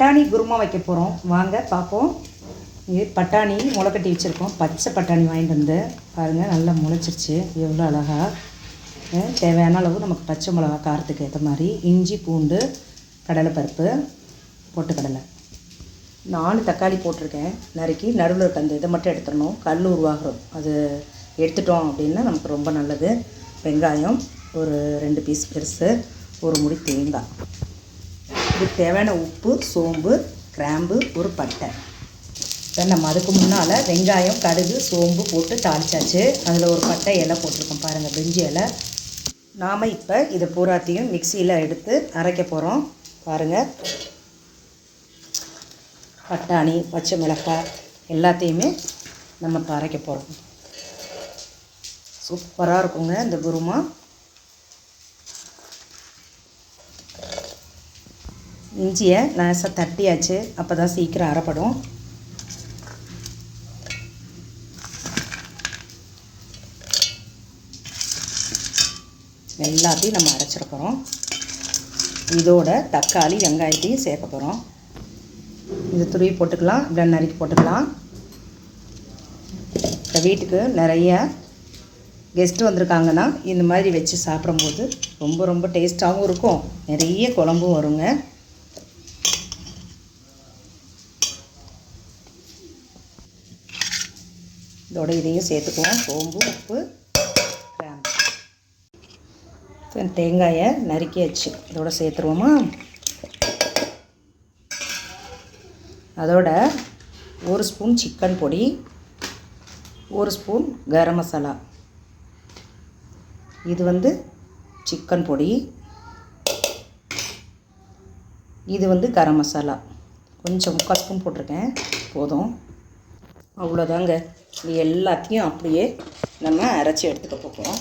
பட்டாணி குருமா வைக்க போகிறோம் வாங்க பார்ப்போம். இது பட்டாணி முளைக்கட்டி வச்சுருக்கோம். பச்சை பட்டாணி வாங்கிட்டு வந்து பாருங்கள் நல்லா முளைச்சிருச்சு. எவ்வளோ அழகாக தேவையான அளவு நமக்கு பச்சை மிளகா காரத்துக்கு ஏற்ற மாதிரி இஞ்சி பூண்டு கடலைப்பருப்பு பொட்டுக்கடலை. நாலு தக்காளி போட்டிருக்கேன். நறுக்கி நடுவில் இருக்க அந்த இதை மட்டும் எடுத்துடணும். கல் உருவாகிறோம். அது எடுத்துட்டோம் அப்படின்னா நமக்கு ரொம்ப நல்லது. வெங்காயம் ஒரு ரெண்டு பீஸ் பெருசு ஒரு முடி தேங்காய். இதுக்கு தேவையான உப்பு சோம்பு கிராம்பு ஒரு பட்டை. இப்போ நம்ம அதுக்கு முன்னால் வெங்காயம் கடுகு சோம்பு போட்டு தாளிச்சாச்சு. அதில் ஒரு பட்டை இலை போட்டிருக்கோம் பாருங்கள் பிரிஞ்சி இலை. நாம் இப்போ இதை பூராத்தையும் மிக்சியில் எடுத்து அரைக்க போகிறோம் பாருங்கள் பட்டாணி பச்சை மிளகாய் எல்லாத்தையுமே நம்ம இப்போ அரைக்க போகிறோம் சூப்பராக இருக்குங்க இந்த குருமா. இஞ்சியை நேசாக தட்டியாச்சு அப்போ தான் சீக்கிரம் அரைப்படும். எல்லாத்தையும் நம்ம அரைச்சிட போகிறோம் இதோட தக்காளி வெங்காயத்தையும் சேர்க்க போகிறோம் இது துருவி போட்டுக்கலாம் இப்படி நறுக்கி போட்டுக்கலாம். இந்த வீட்டுக்கு நிறைய கெஸ்ட்டு வந்திருக்காங்கன்னா இந்த மாதிரி வச்சு சாப்பிடும்போது ரொம்ப ரொம்ப டேஸ்ட்டாகவும் இருக்கும். நிறைய குழம்பும் வருங்க. இதோட இதையும் சேர்த்துக்குவோம். சோம்பு உப்பு கிராம்பு. தேங்காயை நறுக்கியாச்சு. இதோட சேர்த்துருவோமா? அதோட ஒரு ஸ்பூன் சிக்கன் பொடி ஒரு ஸ்பூன் கரம் மசாலா. இது வந்து சிக்கன் பொடி. இது வந்து கரம் மசாலா. கொஞ்சம் முக்கால் ஸ்பூன் போட்டிருக்கேன். போதும். அவ்வளோதாங்க. இது எல்லாத்தையும் அப்படியே நம்ம அரைச்சி எடுத்துக்க போகிறோம்.